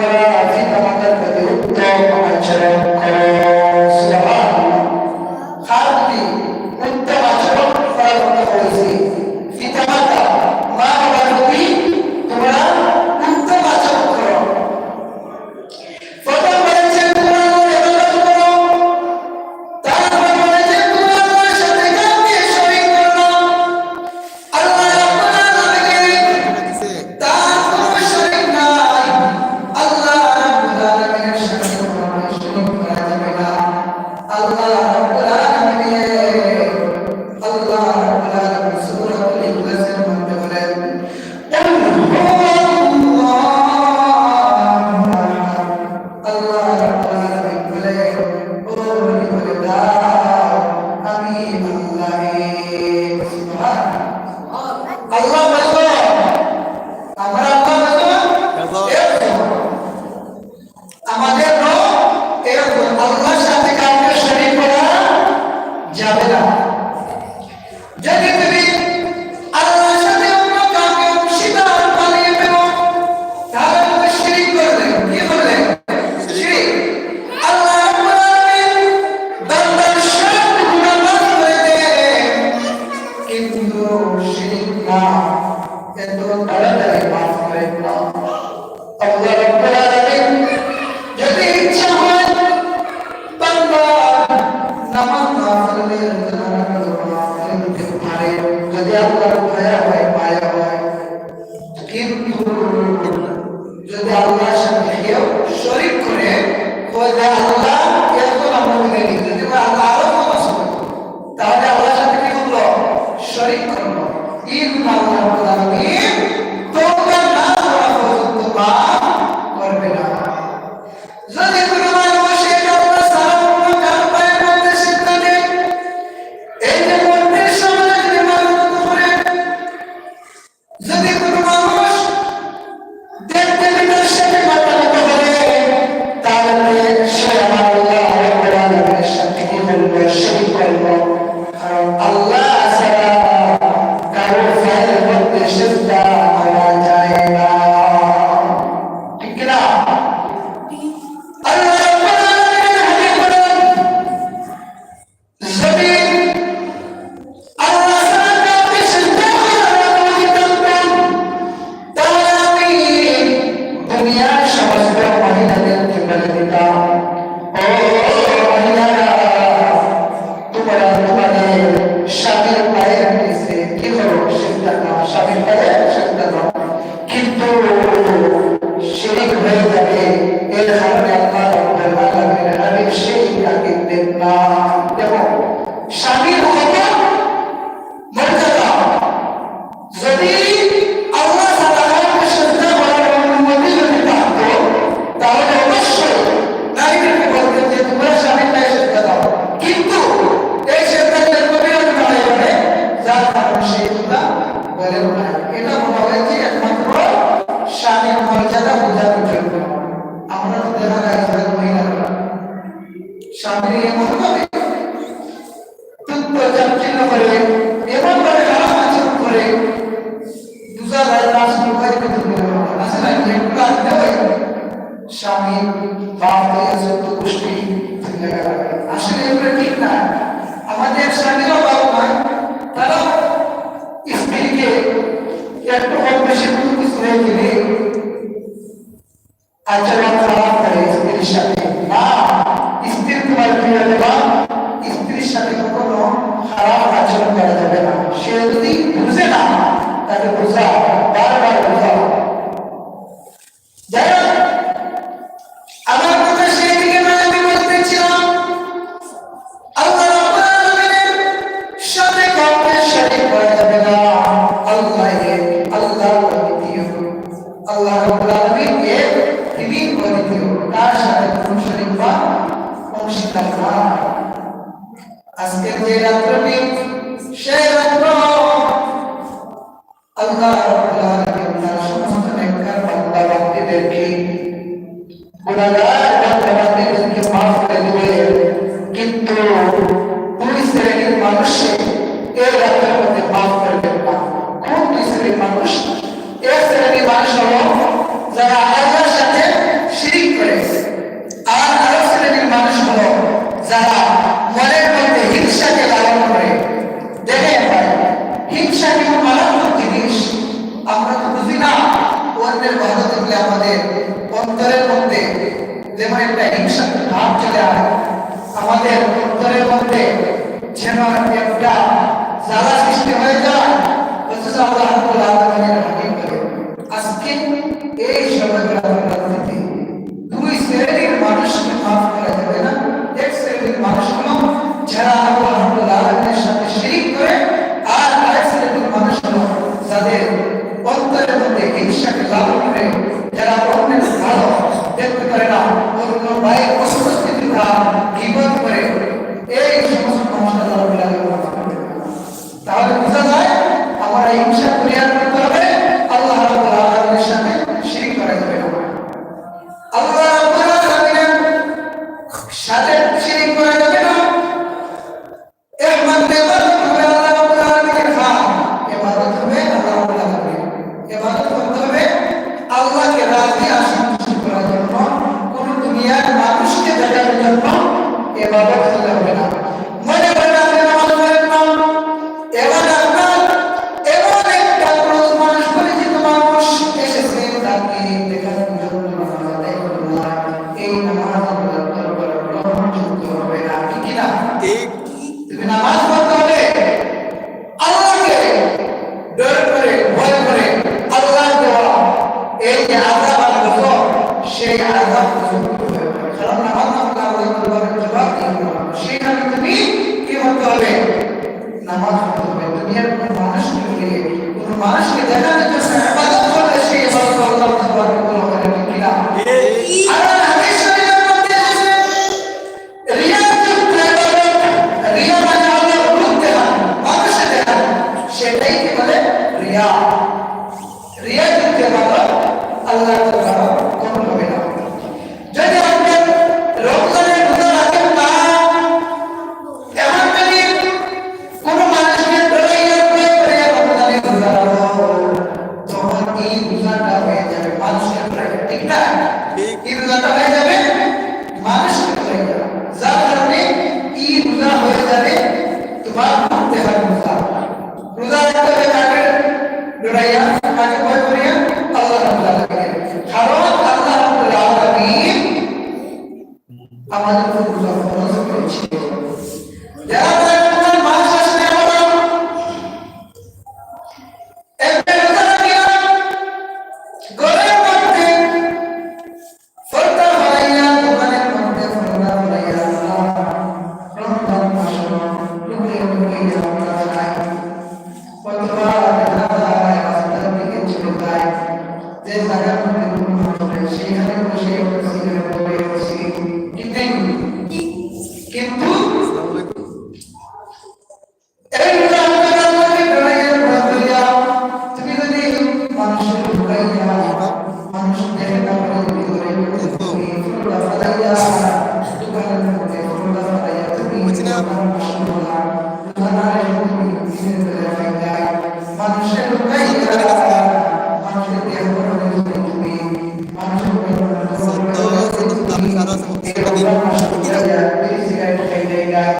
করা আছি তোমাদের প্রতি উত্তম আচরণ করো। Obrigado. ব্যতিক্রম এই রূপ আল্লাহ মহিলা বোঝানোর জন্য আমরা তো দেখা যায় আমাদের মহিলারা স্বামী এমন ভাবে চিহ্ন করে। এমন ভাবে খারাপ আচরণ করে। দুজা যায় পাঁচ মোবাইল আছে না? এগুলো আনতে হয়। স্বামী বাপ হয়ে চোদ্দ গোষ্ঠী আসলে এগুলো ঠিক না। আমাদের স্বামীরাও বাপ মা, তারাও স্ত্রীকে একটু কম বেশি কিছু হয়ে গেলে আচরণ করে স্ত্রীর সাথে না স্ত্রীর তোমার প্রিয় দেওয়া স্ত্রীর সাথে কখনো খারাপ আচরণ করা যাবে না সে যদি বুঝে না তাকে বোঝা বারবার বোঝা যাই হোক আমার কথা Thank you. একটা সারা সৃষ্টি হয়ে যায়, অথচ আজকে এই সমাজের রাজনীতি মানুষকে মাফ করা যাবে না। এক শ্রেণির মানুষ যারা আল্লাহ সাথে শিরিক করে, আর এক শ্রেণির মানুষ যাদের অন্তরের মধ্যে হিংসাকে লাভ করে সাথে শিরিক করা যাবে না। একমাত্র এবাদত হবে আল্লাহ রাব্বুল হবে আল্লাহ রাব্বুল আলামিন এবাদত করতে হবে আল্লাহকে রাজি আর সন্তুষ্ট জন্য। কোন দুনিয়ার যাবে, তোমার দেহার মুসা রোজা রাখতে হবে কাকে? লড়াইয়া, কাকে ভয় করিয়া? আল্লাহ রাব্বুল আলামিন। কারণ আল্লাহ আমাদের রোজা ফরজ করেছে যারা মানুষ আসলে আমরা যে জায়গার মধ্যে কোনো ফসল সেখানে বসে অক্সিজেনের পরে অক্সিজেন কিন্তু মানুষের মানুষ দেখে তারপরে ভিতরে Yeah.